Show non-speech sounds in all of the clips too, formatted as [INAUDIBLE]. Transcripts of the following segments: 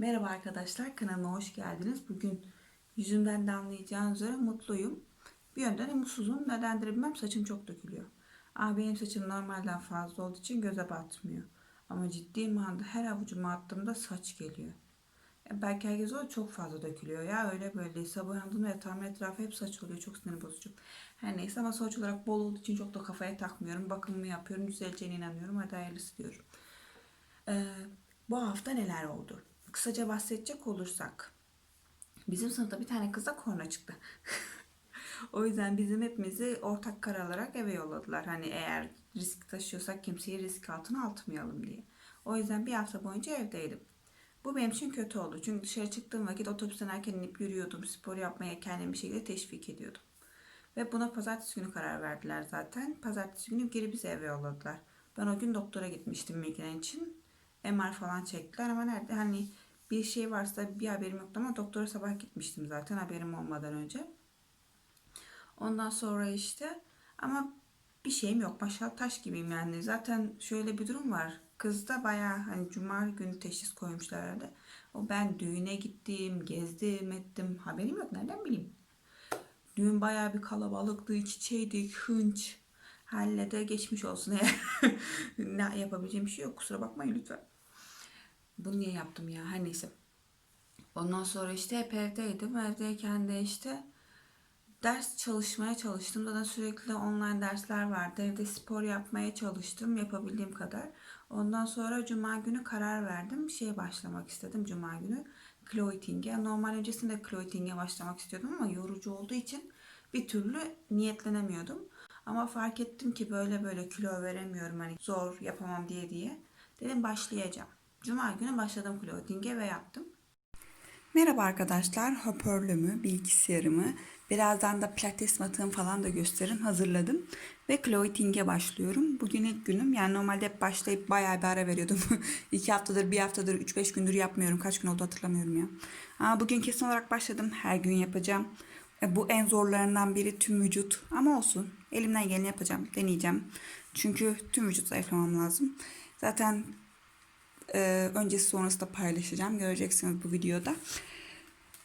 Merhaba arkadaşlar, kanalıma hoş geldiniz. Bugün yüzümden de anlayacağınız üzere mutluyum. Bir yönden de mutsuzum. Nedendir bilmem saçım çok dökülüyor. Ama benim saçım normalden fazla olduğu için göze batmıyor. Ama ciddi manada her avucuma attığımda saç geliyor. Ya belki herkes o çok fazla dökülüyor ya öyle böyle. Sabah uyandığımda yatağımın etrafı hep saç oluyor. Çok sinir bozucu. Her neyse ama sonuç olarak bol olduğu için çok da kafaya takmıyorum. Bakımımı yapıyorum. Düzeleceğine inanıyorum. Hadi hayırlısı diyorum. Ee, bu hafta neler oldu? Kısaca bahsedecek olursak. Bizim sınıfta bir tane kıza korna çıktı. [LAUGHS] o yüzden bizim hepimizi ortak karar alarak eve yolladılar. Hani eğer risk taşıyorsak kimseyi risk altına atmayalım diye. O yüzden bir hafta boyunca evdeydim. Bu benim için kötü oldu. Çünkü dışarı çıktığım vakit otobüsten erken inip yürüyordum. Spor yapmaya kendimi bir şekilde teşvik ediyordum. Ve buna pazartesi günü karar verdiler zaten. Pazartesi günü geri bizi eve yolladılar. Ben o gün doktora gitmiştim migren için. MR falan çektiler ama nerede hani bir şey varsa bir haberim yoktu ama doktora sabah gitmiştim zaten haberim olmadan önce. Ondan sonra işte ama bir şeyim yok. Maşallah taş gibiyim yani. Zaten şöyle bir durum var. Kızda bayağı hani cuma günü teşhis koymuşlar herhalde. O ben düğüne gittim, gezdim, ettim. Haberim yok. Nereden bileyim? Düğün bayağı bir kalabalıktı. iç içeydik, hınç. Hallede geçmiş olsun [LAUGHS] ne yapabileceğim bir şey yok. Kusura bakmayın lütfen. Bunu niye yaptım ya? Her neyse. Ondan sonra işte hep evdeydim. Evdeyken de işte ders çalışmaya çalıştım. Zaten sürekli online dersler vardı. Evde spor yapmaya çalıştım yapabildiğim kadar. Ondan sonra cuma günü karar verdim. Bir şeye başlamak istedim cuma günü. Clothing'e. Normal öncesinde clothing'e başlamak istiyordum ama yorucu olduğu için bir türlü niyetlenemiyordum. Ama fark ettim ki böyle böyle kilo veremiyorum hani zor yapamam diye diye. Dedim başlayacağım. Cuma günü başladım clothing'e ve yaptım. Merhaba arkadaşlar, hoparlörümü, bilgisayarımı, birazdan da pilates matığımı falan da gösteririm, hazırladım. Ve clothing'e başlıyorum. Bugün ilk günüm, yani normalde hep başlayıp bayağı bir ara veriyordum. [LAUGHS] İki haftadır, bir haftadır, üç beş gündür yapmıyorum. Kaç gün oldu hatırlamıyorum ya. Ama bugün kesin olarak başladım, her gün yapacağım. E, Bu en zorlarından biri tüm vücut. Ama olsun, elimden geleni yapacağım, deneyeceğim. Çünkü tüm vücut zayıflamam lazım. Zaten ee, öncesi sonrası da paylaşacağım. Göreceksiniz bu videoda.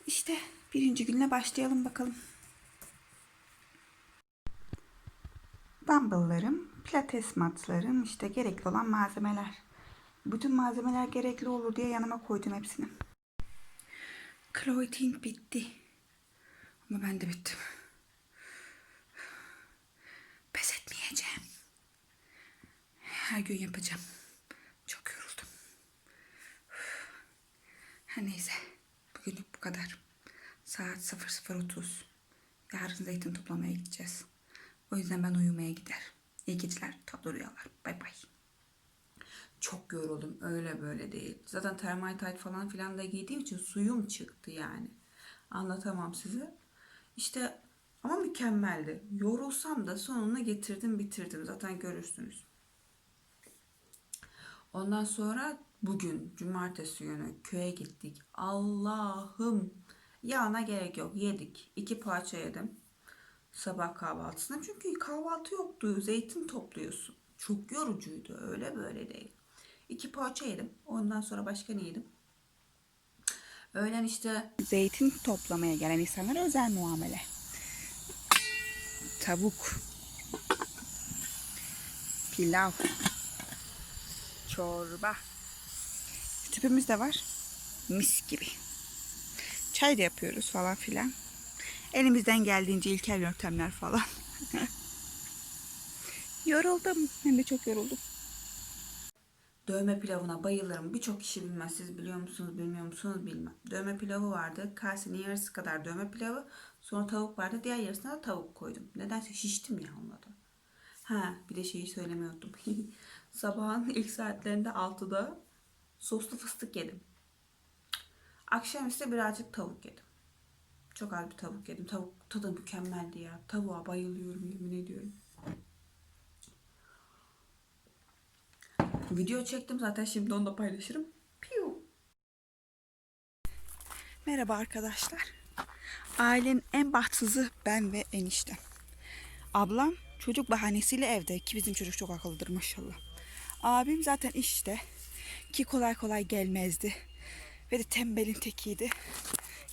İşte birinci günle başlayalım bakalım. Dumbbell'larım, pilates matlarım, işte gerekli olan malzemeler. Bütün malzemeler gerekli olur diye yanıma koydum hepsini. Clothing bitti. Ama ben de bittim. Pes etmeyeceğim. Her gün yapacağım. Çok yoruldum. Her neyse. Bugünlük bu kadar. Saat 00.30. Yarın zeytin toplamaya gideceğiz. O yüzden ben uyumaya gider. İyi geceler, tatlı rüyalar. Bay bay. Çok yoruldum. Öyle böyle değil. Zaten termal tayt falan filan da giydiğim için suyum çıktı yani. Anlatamam size. İşte ama mükemmeldi. Yorulsam da sonuna getirdim bitirdim. Zaten görürsünüz. Ondan sonra bugün cumartesi günü köye gittik. Allah'ım yağına gerek yok. Yedik. İki poğaça yedim. Sabah kahvaltısında. Çünkü kahvaltı yoktu. Zeytin topluyorsun. Çok yorucuydu. Öyle böyle değil. İki poğaça yedim. Ondan sonra başka ne yedim? Öğlen işte Zeytin toplamaya gelen insanlara özel muamele. Tavuk. Pilav. Çorba. Tüpümüz de var. Mis gibi. Çay da yapıyoruz falan filan. Elimizden geldiğince ilkel yöntemler falan. [LAUGHS] yoruldum. Hem de çok yoruldum. Dövme pilavına bayılırım. Birçok kişi bilmez. Siz biliyor musunuz, bilmiyor musunuz bilmem. Dövme pilavı vardı. Kasenin yarısı kadar dövme pilavı. Sonra tavuk vardı. Diğer yarısına da tavuk koydum. Nedense şiştim ya onunla da. Ha bir de şeyi söylemeyi unuttum. [LAUGHS] Sabahın ilk saatlerinde 6'da soslu fıstık yedim. Akşam ise birazcık tavuk yedim. Çok az bir tavuk yedim. Tavuk tadı mükemmeldi ya. Tavuğa bayılıyorum yemin ediyorum. Video çektim zaten şimdi onu da paylaşırım. Piu. Merhaba arkadaşlar. Ailenin en bahtsızı ben ve eniştem. Ablam çocuk bahanesiyle evde ki bizim çocuk çok akıllıdır maşallah. Abim zaten işte ki kolay kolay gelmezdi. Ve de tembelin tekiydi.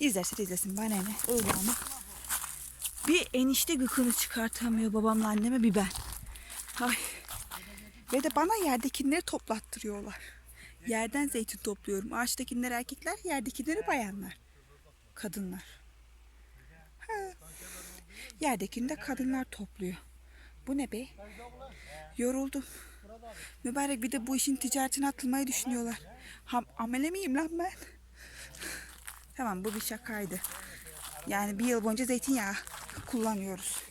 İzlerse de izlesin bana ne öyle ama. Bir enişte gıkını çıkartamıyor babamla anneme bir ben. Ay. Ve de bana yerdekileri toplattırıyorlar. Yerden zeytin topluyorum. Ağaçtakiler erkekler, yerdekileri bayanlar. Kadınlar. Ha. Yerdekini de kadınlar topluyor. Bu ne be? Yoruldum. Mübarek bir de bu işin ticaretine atılmayı düşünüyorlar. Ha, amele miyim lan ben? tamam bu bir şakaydı. Yani bir yıl boyunca zeytinyağı kullanıyoruz.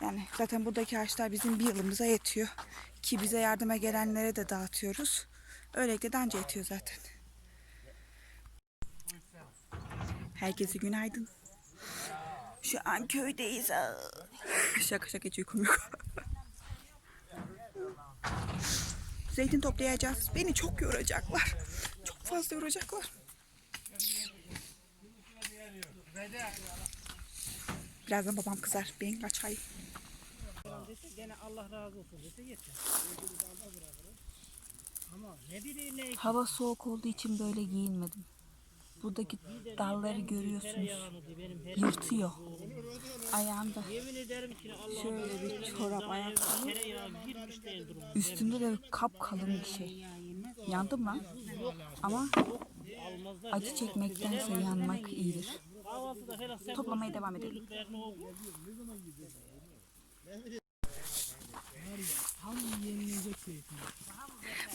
Yani zaten buradaki ağaçlar bizim bir yılımıza yetiyor. Ki bize yardıma gelenlere de dağıtıyoruz. Öylelikle de anca yetiyor zaten. Herkese günaydın. Şu an köydeyiz. Şaka şaka hiç uykum yok. Zeytin toplayacağız. Beni çok yoracaklar. Çok fazla yoracaklar. Birazdan babam kızar. Ben kaçayım. Hava soğuk olduğu için böyle giyinmedim. Buradaki dalları görüyorsunuz. Yırtıyor. Ayağımda. yemin ederim ki Allah Şöyle bir çorap ayakkabı. durum. Üstünde de kapkalın bir şey. Yandım lan. Ama acı çekmektense yanmak iyidir. Toplamaya devam edelim.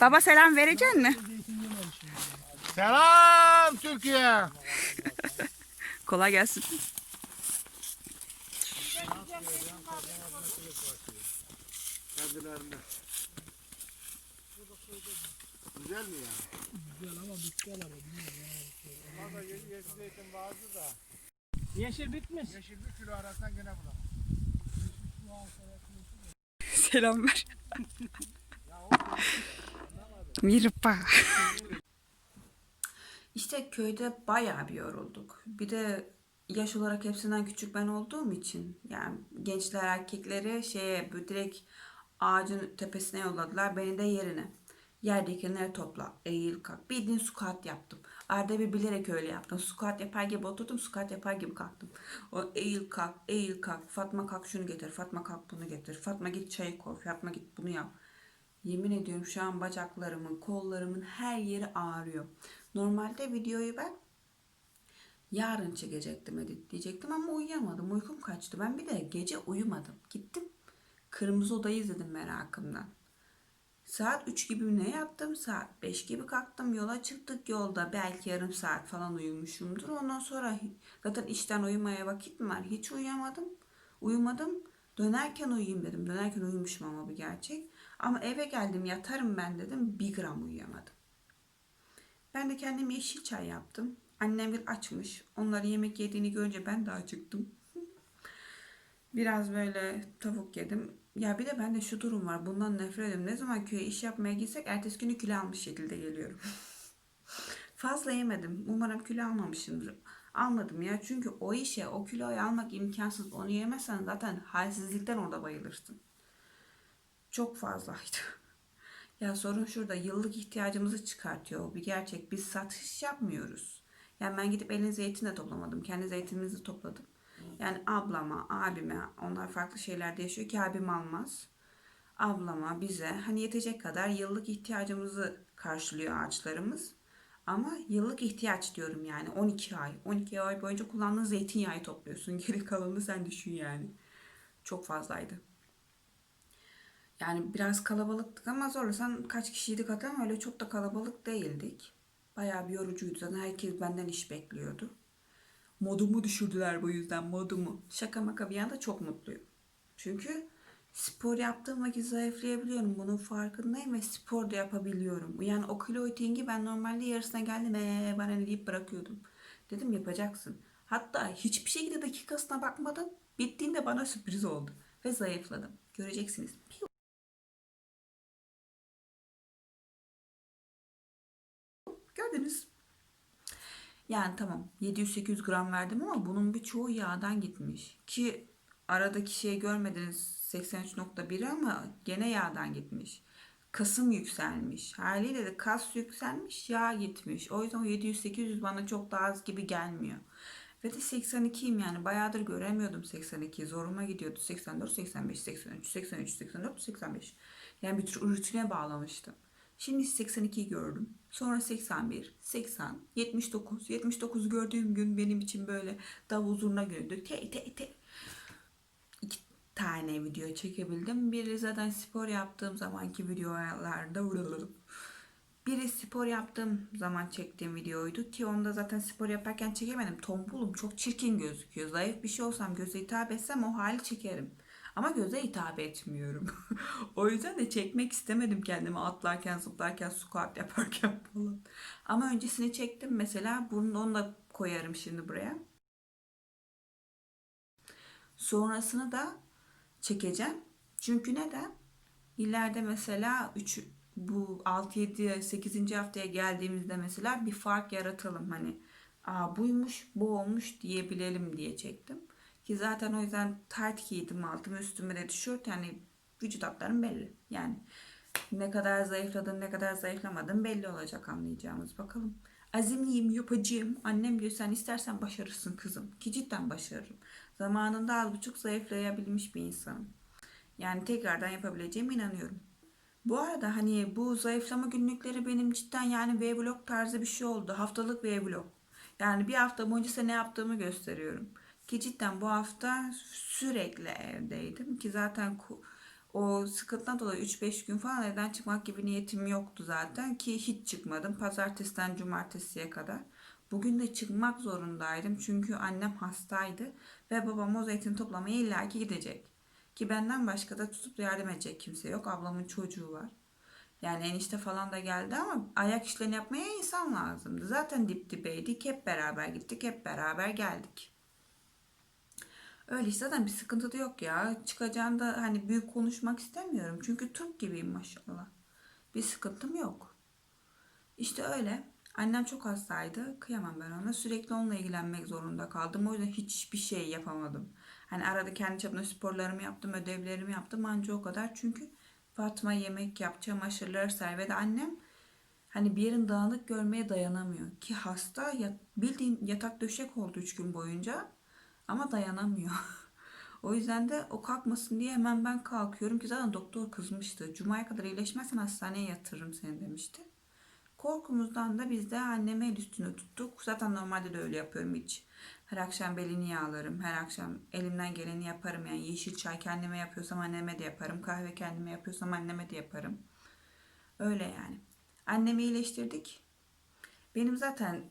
Baba selam verecek mi? Selam Türkiye. Kolay gelsin. Kendilerinde. Güzel mi yani? Yeşil bitmiş. Yeşil bir kilo arasan gene bulamam. Selam ver. Mirpa. İşte köyde bayağı bir yorulduk. Bir de yaş olarak hepsinden küçük ben olduğum için yani gençler erkekleri şeye direkt ağacın tepesine yolladılar. Beni de yerine. Yerdekileri topla, eğil kalk. Bildiğin squat yaptım. Arada bir bilerek öyle yaptım. Squat yapar gibi oturdum, squat yapar gibi kalktım. O eğil kalk, eğil kalk. Fatma kalk şunu getir, Fatma kalk bunu getir. Fatma git çayı koy, Fatma git bunu yap. Yemin ediyorum şu an bacaklarımın, kollarımın her yeri ağrıyor. Normalde videoyu ben yarın çekecektim, editleyecektim ama uyuyamadım. Uykum kaçtı. Ben bir de gece uyumadım. Gittim. Kırmızı Oda'yı izledim merakımdan. Saat 3 gibi ne yattım? Saat 5 gibi kalktım. Yola çıktık. Yolda belki yarım saat falan uyumuşumdur. Ondan sonra zaten işten uyumaya vakit mi var? Hiç uyuyamadım. Uyumadım. Dönerken uyuyayım dedim. Dönerken uyumuşum ama bir gerçek. Ama eve geldim yatarım ben dedim. Bir gram uyuyamadım. Ben de kendim yeşil çay yaptım. Annem bir açmış. Onları yemek yediğini görünce ben de acıktım. Biraz böyle tavuk yedim. Ya bir de bende şu durum var. Bundan nefret ediyorum. Ne zaman köye iş yapmaya gitsek ertesi günü kilo almış şekilde geliyorum. [LAUGHS] Fazla yemedim. Umarım kilo almamışımdır. Almadım ya. Çünkü o işe o kiloyu almak imkansız. Onu yemezsen zaten halsizlikten orada bayılırsın. Çok fazlaydı. [LAUGHS] Ya sorun şurada yıllık ihtiyacımızı çıkartıyor. Bir gerçek. Biz satış yapmıyoruz. Yani ben gidip elin zeytin de toplamadım. Kendi zeytinimizi topladım. Yani ablama, abime onlar farklı şeylerde yaşıyor ki abim almaz. Ablama, bize hani yetecek kadar yıllık ihtiyacımızı karşılıyor ağaçlarımız. Ama yıllık ihtiyaç diyorum yani 12 ay. 12 ay boyunca kullandığın zeytinyağı topluyorsun. [LAUGHS] Geri kalanını sen düşün yani. Çok fazlaydı. Yani biraz kalabalıktık ama zorlasan kaç kişiydik adam öyle çok da kalabalık değildik. Bayağı bir yorucuydu zaten herkes benden iş bekliyordu. Modumu düşürdüler bu yüzden modumu. Şaka maka bir yanda çok mutluyum. Çünkü spor yaptığım vakit zayıflayabiliyorum. Bunun farkındayım ve spor da yapabiliyorum. Yani o kilo eating'i ben normalde yarısına geldim ee, bana deyip bırakıyordum. Dedim yapacaksın. Hatta hiçbir şekilde dakikasına bakmadım. Bittiğinde bana sürpriz oldu. Ve zayıfladım. Göreceksiniz. Gördünüz. Yani tamam 700-800 gram verdim ama bunun birçoğu yağdan gitmiş. Ki aradaki şey görmediniz 83.1 ama gene yağdan gitmiş. kasım yükselmiş. Haliyle de kas yükselmiş, yağ gitmiş. O yüzden o 700-800 bana çok da az gibi gelmiyor. Ve de 82'yim yani bayağıdır göremiyordum 82'yi. Zoruma gidiyordu 84, 85, 83, 83, 84, 85. Yani bir tür rutine bağlamıştım. Şimdi 82'yi gördüm. Sonra 81, 80, 79. 79 gördüğüm gün benim için böyle davul zurna gündü. Te te te. İki tane video çekebildim. Biri zaten spor yaptığım zamanki videolarda biri spor yaptığım zaman çektiğim videoydu ki onda zaten spor yaparken çekemedim. Tombulum çok çirkin gözüküyor. Zayıf bir şey olsam göze hitap etsem o hali çekerim. Ama göze hitap etmiyorum. [LAUGHS] o yüzden de çekmek istemedim kendimi atlarken, zıplarken, squat yaparken [LAUGHS] falan. Ama öncesini çektim mesela. Bunu onu da koyarım şimdi buraya. Sonrasını da çekeceğim. Çünkü neden? İleride mesela 3 bu 6 7 8. haftaya geldiğimizde mesela bir fark yaratalım hani Aa buymuş, bu olmuş diyebilelim diye çektim. Ki zaten o yüzden tight giydim altıma üstüme de tişört yani vücut hatlarım belli. Yani ne kadar zayıfladım ne kadar zayıflamadım belli olacak anlayacağımız bakalım. Azimliyim yapacağım. Annem diyor sen istersen başarırsın kızım. Ki cidden başarırım. Zamanında az buçuk zayıflayabilmiş bir insanım. Yani tekrardan yapabileceğime inanıyorum. Bu arada hani bu zayıflama günlükleri benim cidden yani vlog tarzı bir şey oldu. Haftalık vlog. Yani bir hafta boyunca ne yaptığımı gösteriyorum. Ki cidden bu hafta sürekli evdeydim. Ki zaten o sıkıntıdan dolayı 3-5 gün falan evden çıkmak gibi niyetim yoktu zaten. Ki hiç çıkmadım. Pazartesiden cumartesiye kadar. Bugün de çıkmak zorundaydım. Çünkü annem hastaydı. Ve babam o zeytin toplamaya illaki gidecek. Ki benden başka da tutup yardım edecek kimse yok. Ablamın çocuğu var. Yani enişte falan da geldi ama ayak işlerini yapmaya insan lazımdı. Zaten dip dibeydik. Hep beraber gittik. Hep beraber geldik. Öyle zaten bir sıkıntı da yok ya. Çıkacağında hani büyük konuşmak istemiyorum. Çünkü Türk gibiyim maşallah. Bir sıkıntım yok. İşte öyle. Annem çok hastaydı. Kıyamam ben ona. Sürekli onunla ilgilenmek zorunda kaldım. O yüzden hiçbir şey yapamadım. Hani arada kendi çapımda sporlarımı yaptım, ödevlerimi yaptım. Anca o kadar. Çünkü Fatma yemek yap, çamaşırları ser ve de annem hani bir yerin dağınık görmeye dayanamıyor. Ki hasta ya, bildiğin yatak döşek oldu üç gün boyunca. Ama dayanamıyor. o yüzden de o kalkmasın diye hemen ben kalkıyorum ki zaten doktor kızmıştı. Cuma'ya kadar iyileşmezsen hastaneye yatırırım seni demişti. Korkumuzdan da biz de anneme el üstüne tuttuk. Zaten normalde de öyle yapıyorum hiç. Her akşam belini yağlarım. Her akşam elimden geleni yaparım. Yani yeşil çay kendime yapıyorsam anneme de yaparım. Kahve kendime yapıyorsam anneme de yaparım. Öyle yani. Annemi iyileştirdik. Benim zaten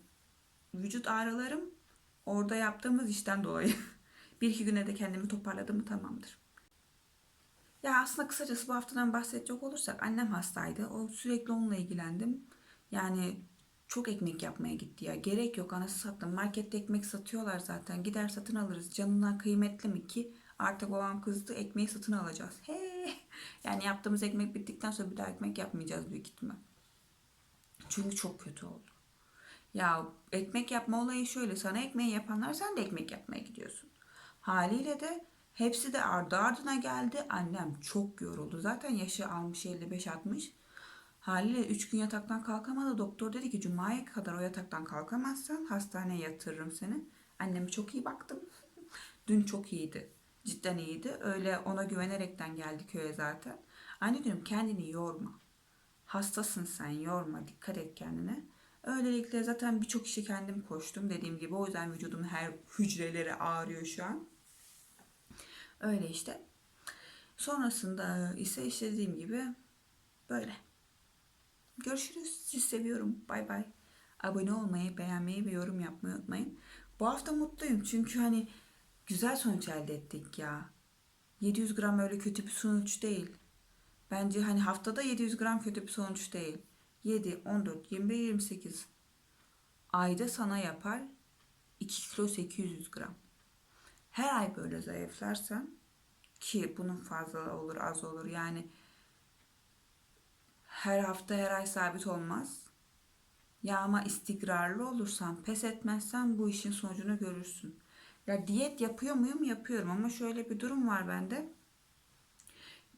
vücut ağrılarım orada yaptığımız işten dolayı. [LAUGHS] Bir iki güne de kendimi toparladım mı tamamdır. Ya aslında kısacası bu haftadan bahsedecek olursak annem hastaydı. O sürekli onunla ilgilendim. Yani çok ekmek yapmaya gitti ya. Gerek yok anası sattım. Markette ekmek satıyorlar zaten. Gider satın alırız. Canından kıymetli mi ki? Artık babam kızdı ekmeği satın alacağız. He. [LAUGHS] Yani yaptığımız ekmek bittikten sonra bir daha ekmek yapmayacağız büyük ihtimal. Çünkü çok kötü oldu. Ya ekmek yapma olayı şöyle. Sana ekmeği yapanlar sen de ekmek yapmaya gidiyorsun. Haliyle de hepsi de ardı ardına geldi. Annem çok yoruldu. Zaten yaşı almış 55-60. Haliyle 3 gün yataktan kalkamadı. Doktor dedi ki Cuma'ya kadar o yataktan kalkamazsan hastaneye yatırırım seni. Anneme çok iyi baktım. [LAUGHS] Dün çok iyiydi. Cidden iyiydi. Öyle ona güvenerekten geldi köye zaten. Anne diyorum kendini yorma. Hastasın sen yorma. Dikkat et kendine. Öylelikle zaten birçok işi kendim koştum. Dediğim gibi o yüzden vücudumun her hücreleri ağrıyor şu an. Öyle işte. Sonrasında ise işte dediğim gibi böyle. Görüşürüz. Sizi seviyorum. Bay bay. Abone olmayı, beğenmeyi ve yorum yapmayı unutmayın. Bu hafta mutluyum çünkü hani güzel sonuç elde ettik ya. 700 gram öyle kötü bir sonuç değil. Bence hani haftada 700 gram kötü bir sonuç değil. 7, 14, 21, 28. Ayda sana yapar 2 kilo 800 gram. Her ay böyle zayıflarsan ki bunun fazla olur az olur yani her hafta her ay sabit olmaz. Ya ama istikrarlı olursan, pes etmezsen bu işin sonucunu görürsün. Ya diyet yapıyor muyum? Yapıyorum ama şöyle bir durum var bende.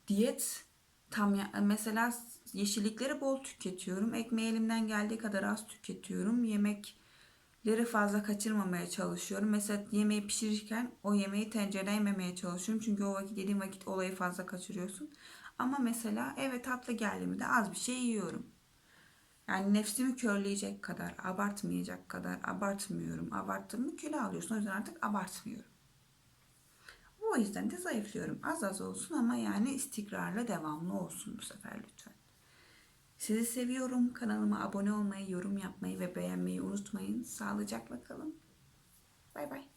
Diyet tam ya, mesela yeşillikleri bol tüketiyorum. Ekmeği elimden geldiği kadar az tüketiyorum. Yemekleri fazla kaçırmamaya çalışıyorum. Mesela yemeği pişirirken o yemeği tencerede yememeye çalışıyorum. Çünkü o vakit yediğim vakit olayı fazla kaçırıyorsun. Ama mesela eve tatlı geldi mi de az bir şey yiyorum. Yani nefsimi körleyecek kadar, abartmayacak kadar abartmıyorum. Abarttım mı kilo alıyorsun. O yüzden artık abartmıyorum. O yüzden de zayıflıyorum. Az az olsun ama yani istikrarlı devamlı olsun bu sefer lütfen. Sizi seviyorum. Kanalıma abone olmayı, yorum yapmayı ve beğenmeyi unutmayın. Sağlıcakla kalın. Bay bay.